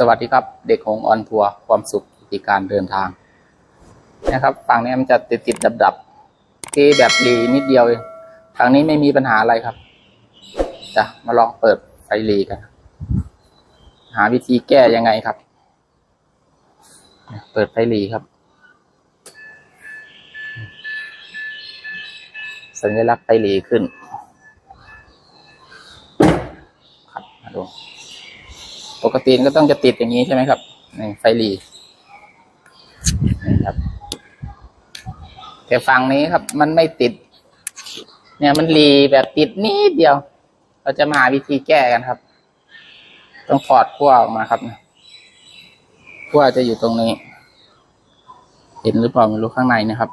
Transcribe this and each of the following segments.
สวัสดีครับ เด็กหงออนทัวร์ความสุขในการเดินทาง นะครับฝั่งนี้มันจะติดติดดับดับๆที่แบบรีนิดเดียวเองฝั่งนี้ไม่มีปัญหาอะไรครับจะมาลองเปิดไฟรีกัน หาวิธีแก้ยังไงครับ เปิดไฟรีครับ สัญลักษณ์ไฟรีขึ้น ครับมาดู ปกติก็ต้องจะติดอย่างนี้ใช่ไหมครับนี่ไฟหลีนี่ครับ แต่ฝั่งนี้ครับ มันไม่ติด เนี่ยมันหลีแบบติดนิดเดียว เราจะมาหาวิธีแก้กันครับ ต้องถอดขั้วออกมาครับขั้วจะอยู่ตรงนี้ เห็นหรือเปล่าไม่รู้ข้างในนะครับ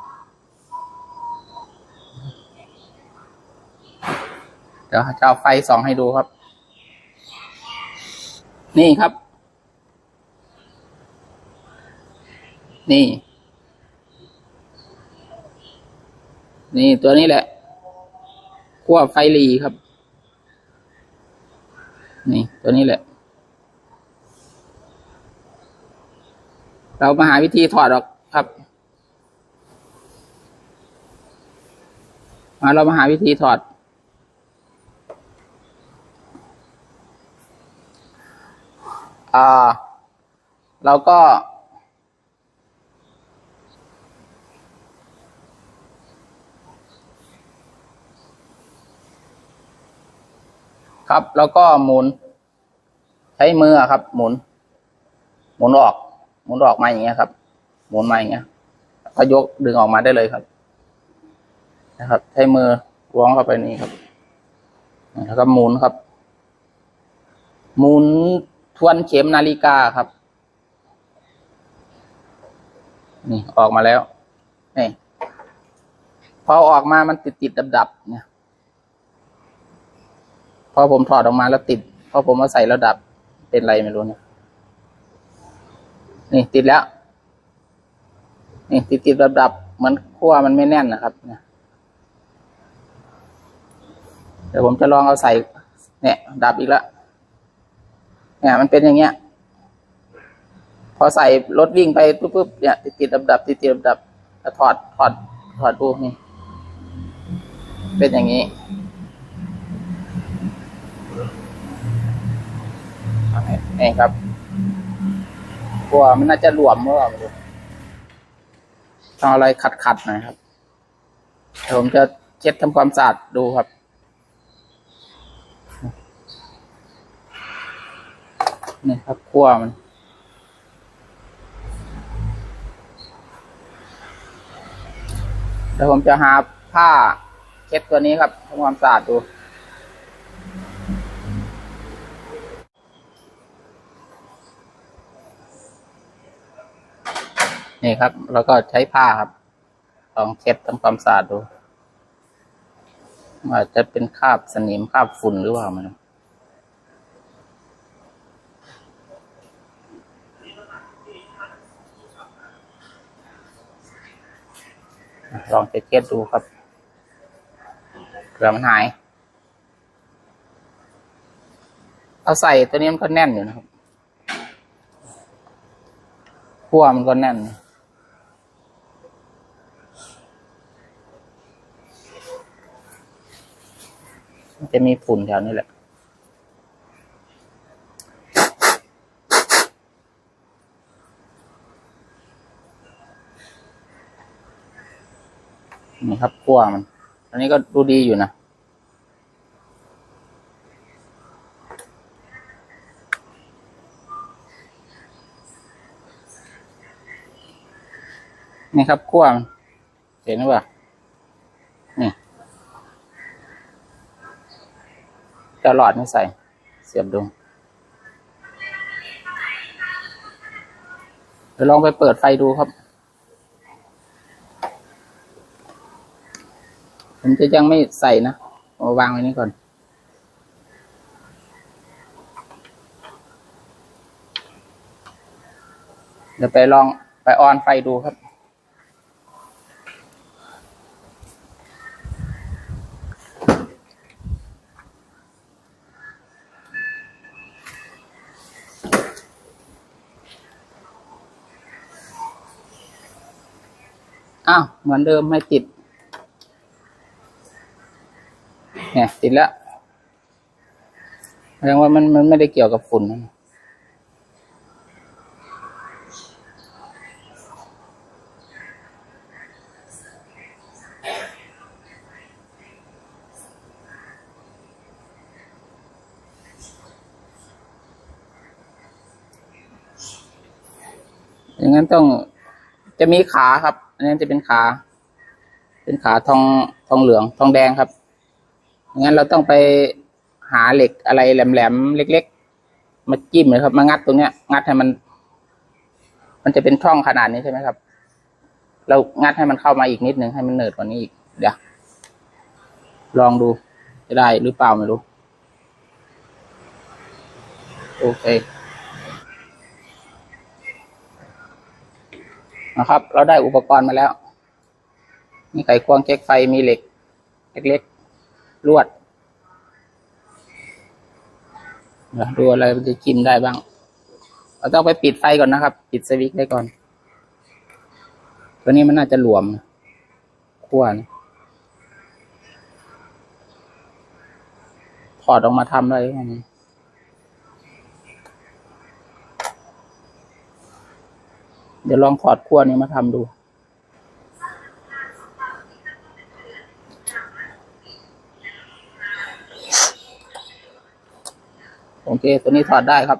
เดี๋ยวจะเอาไฟส่องให้ดูครับ นี่ครับ นี่ นี่ตัวนี้แหละขั้วไฟหลีครับ นี่ ตัวนี้แหละ เรามาหาวิธีถอดออกครับมาเรามาหาวิธีถอด อ่าเราก็ ครับแล้วก็หมุน ใช้มือครับ หมุน หมุนออก หมุนออกมาอย่างเงี้ยครับ หมุนมาอย่างเงี้ยก็ยกดึงออกมาได้เลยครับนะครับ ใช้มือล้วงเข้าไปนี่ครับแล้วก็หมุนครับ หมุน ทวนเข็มนาฬิกาครับ นี่ออกมาแล้ว นี่ พอออกมามันติดติดดับดับเนี่ยพอผมถอดออกมาแล้วติด พอผมมาใส่แล้วดับ เป็นไรไม่รู้เนี่ยนี่ติดแล้ว นี่ติดติดดับดับเหมือนขั้วมันไม่แน่นนะครับเนี่ยเดี๋ยวผมจะลองเอาใส่ เนี่ย ดับอีกแล้ว เนี่ยมันเป็นอย่างเงี้ย พอใส่รถวิ่งไปปุ๊บปุ๊บเนี่ยติดติดดับดับติดติดดับดับถอดถอดถอดดูนี่ เป็นอย่างนี้นี่ครับกลัวมันน่าจะหลวมหรือเปล่าต้องอะไรขัดขัดๆหน่อยครับผมจะเช็ดทำความสะอาดดูครับ นี่ครับขั้วมัน เดี๋ยวผมจะหาผ้าเช็ดตัวนี้ครับทำความสะอาดดูนี่ครับ แล้วก็ใช้ผ้าครับลองเช็ดทำความสะอาดดูอาจจะเป็นคราบสนิมคราบฝุ่นหรือเปล่าไมัน ลองเช็ดๆดูครับเผื่อมันหาย เอาใส่ตัวนี้มันก็แน่นอยู่นะครับขั้วมันก็แน่นจะมีฝุ่นแถวนี้แหละ ครับขั้วมัน อันนี้ก็ดูดีอยู่นะนี่ครับขั้วมันเห็นหรือเปล่านี่จะหลอดไม่ใส่ เสียบดูเดี๋ยวลองไปเปิดไฟดูครับ ผมจะยังไม่ใส่นะวางไว้นี้ก่อน เดี๋ยวไปลองไปออนไฟดูครับ อ้าว เหมือนเดิมไม่ติด เนี่ย ติดแล้วแสดงว่ามันมันไม่ได้เกี่ยวกับฝุ่นนะอย่างนั้นต้องจะมีขาครับ อันนี้จะเป็นขา เป็นขาทองทองเหลืองทองแดงครับ งั้นเราต้องไปหาเหล็กอะไรแหลมๆเล็ก ๆ มาจิ้มเลยครับ มางัดตรงเนี้ย งัดให้มัน มันจะเป็นช่องขนาดนี้ใช่ไหมครับ เรางัดให้มันเข้ามาอีกนิดนึงให้มันเนิดกว่านี้อีกเดี๋ยวลองดูจะได้หรือเปล่าไม่รู้ โอเคนะครับ เราได้อุปกรณ์มาแล้ว มีไขควงเช็คไฟมีเหล็กเล็กๆ ลวดดูอะไรมันจะจิ้มได้บ้าง เราต้องไปปิดไฟก่อนนะครับ ปิดสวิตช์ได้ก่อน ตัวนี้มันน่าจะหลวมขั้วนี่ถอดออกมาทำได้ไหมเดี๋ยวลองถอดขั้วนี้มาทำดู เคตัวนี้ถอดได้ครับ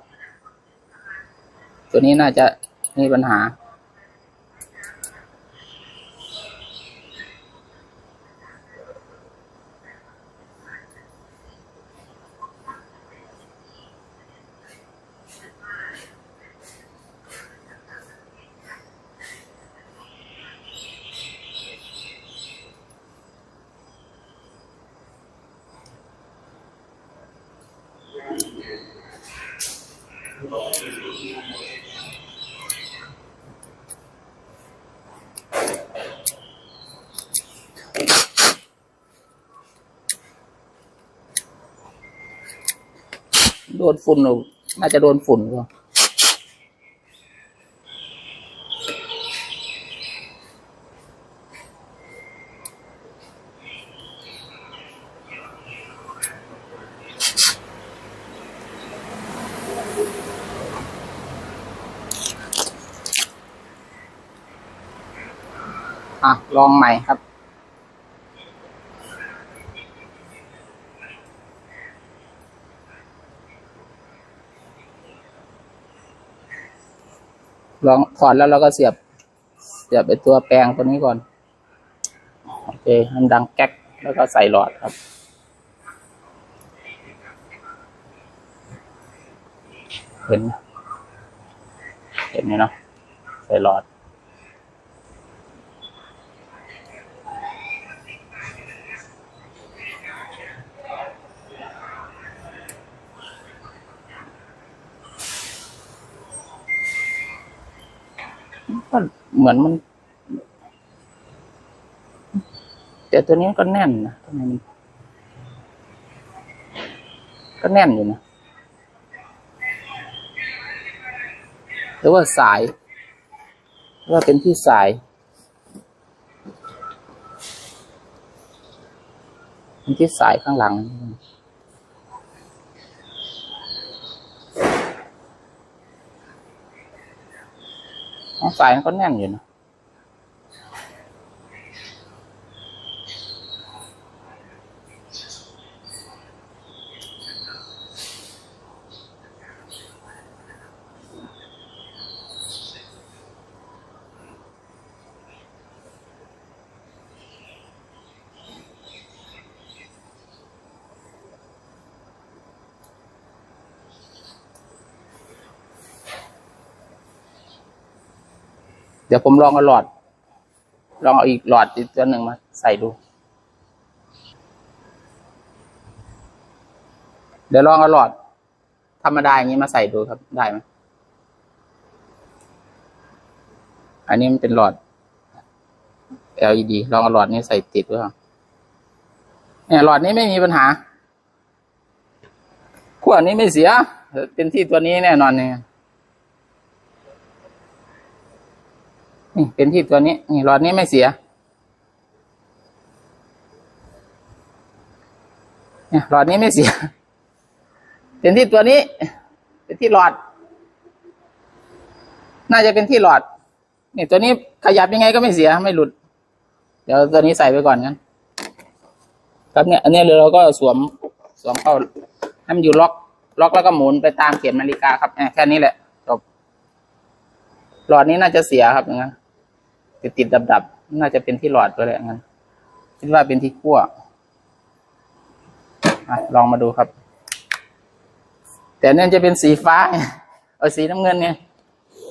ตัวนี้น่าจะมีปัญหา โดนฝุ่นหรือน่าจะโดนฝุ่นก็อะ ลองใหม่ครับ ลองถอดแล้วเราก็เสียบ เสียบไปตัวแปลงตัวนี้ก่อน โอเคมันดังแก๊กแล้วก็ใส่หลอดครับเห็นไหมเห็นไหมเนาะใส่หลอด ก็เหมือนมัน แต่ตัวนี้ก็แน่นนะทำไมมันก็แน่นอยู่นะหรือว่าสายหรือว่าเป็นที่สายเป็นที่สายข้างหลัง ของสายมันก็แน่นอยู่นะ ดี๋ยวผมลองเอาหลอด ลองเอาอีกหลอดอีกตัวหนึ่งมาใส่ดู เดี๋ยวลองเอาหลอด ธรรมดาอย่างนี้มาใส่ดูครับได้ไหมอันนี้มันเป็นหลอด LED ลองเอาหลอดนี้ใส่ติดด้วยเนี่ยหลอดนี้ไม่มีปัญหาขั้วนี้ไม่เสีย เป็นที่ตัวนี้แน่นอนเนี่ย นี่เป็นที่ตัวนี้นี่หลอดนี้ไม่เสียเนี่ยหลอดนี้ไม่เสีย เป็นที่ตัวนี้ เป็นที่หลอด น่าจะเป็นที่หลอดนี่ตัวนี้ขยับยังไงก็ไม่เสียไม่หลุด เดี๋ยวตัวนี้ใส่ไปก่อนกันครับเนี่ยอันนี้เราก็สวมสวมเข้าให้มันอยู่ล็อก ล็อกแล้วก็หมุนไปตามเข็มนาฬิกาครับแค่นี้แหละจบหลอดนี้น่าจะเสียครับอย่างนั้น ติดติดดับดับน่าจะเป็นที่หลอดไปเลยอย่างนั้นคิดว่าเป็นที่ขั้วอลองมาดูครับ แต่เนี่ยจะเป็นสีฟ้าเออสีน้ำเงินเนี่ย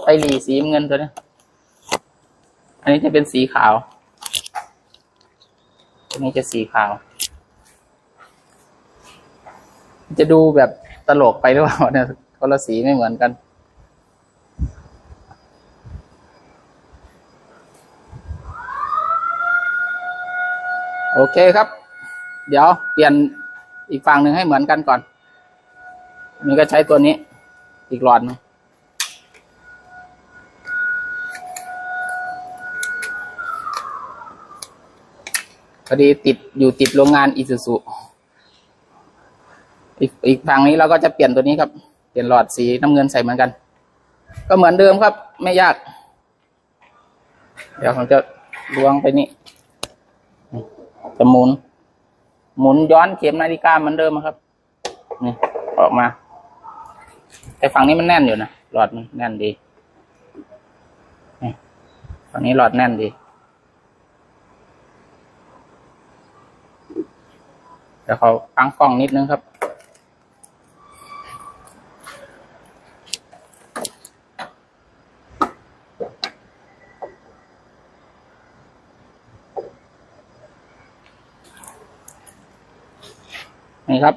ไฟหลีสีเงินตัวเนี้ยอันนี้จะเป็นสีขาวอันนี้จะสีขาว จะดูแบบตลกไปหรือเปล่าเนี่ยคนละสีไม่เหมือนกัน โอเคครับ เดี๋ยวเปลี่ยนอีกฝั่งหนึ่งให้เหมือนกันก่อน นี่ก็ใช้ตัวนี้ อีกหลอดหนึงพอดีติดอยู่ติดโรงงานอิซูซุอีกอีกฝั่งนี้เราก็จะเปลี่ยนตัวนี้ครับ เปลี่ยนหลอดสีน้ำเงินใส่เหมือนกัน ก็เหมือนเดิมครับ ไม่ยาก เดี๋ยวผมจะล้วงไปนี่ จะหมุน หมุนย้อนเข็มนาฬิกาเหมือนเดิมครับ นี่ออกมา แต่ฝั่งนี้มันแน่นอยู่นะ หลอดมันแน่นดีนี่ฝั่งนี้หลอดแน่นดี เดี๋ยวเขาตั้งกล้องนิดนึงครับ นี่ครับ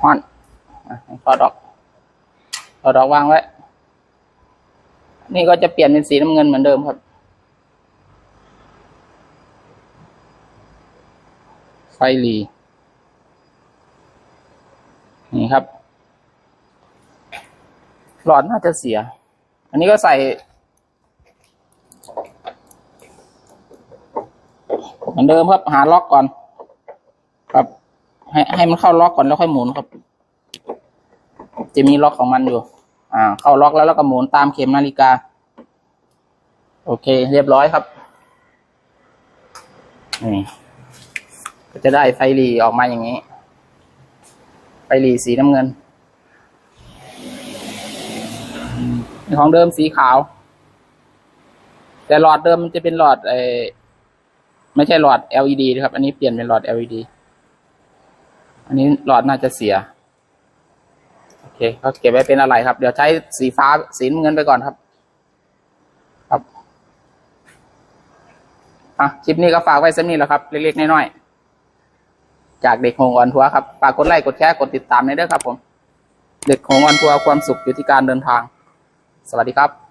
ฮอนอะถอดออกถอ ดออกวางไว้ นี่ก็จะเปลี่ยนเป็นสีน้ำเงินเหมือนเดิมครับ ไฟหลีนี่ครับ หลอดน่าจะเสีย อันนี้ก็ใส่ เหมือนเดิมครับหาล็อกก่อน ครับ ให้ให้มันเข้าล็อกก่อนแล้วค่อยหมุนครับ จะมีล็อกของมันอยู่ อ่า เข้าล็อกแล้วแล้วก็หมุนตามเข็มนาฬิกา โอเค เรียบร้อยครับนี่ก็จะได้ไฟหลีออกมาอย่างนี้ ไฟหลีสีน้ำเงิน ของเดิมสีขาว แต่หลอดเดิมมันจะเป็นหลอดไอไม่ใช่หลอด LED นะครับ อันนี้เปลี่ยนเป็นหลอด LED อันนี้หลอดน่าจะเสีย โอเคเขาเก็บไว้เป็นอะไรครับ เดี๋ยวใช้สีฟ้าสีเงินไปก่อนครับ ครับอะคลิปนี้ก็ฝากไว้สักนิดแล้วครับ เล็กๆน้อยๆจากเด็กหงออนทัวร์ครับฝากกดไลค์กดแชร์กดติดตามในเด้อครับผม เด็กหงออนทัวร์ความสุขอยู่ที่การเดินทาง สวัสดีครับ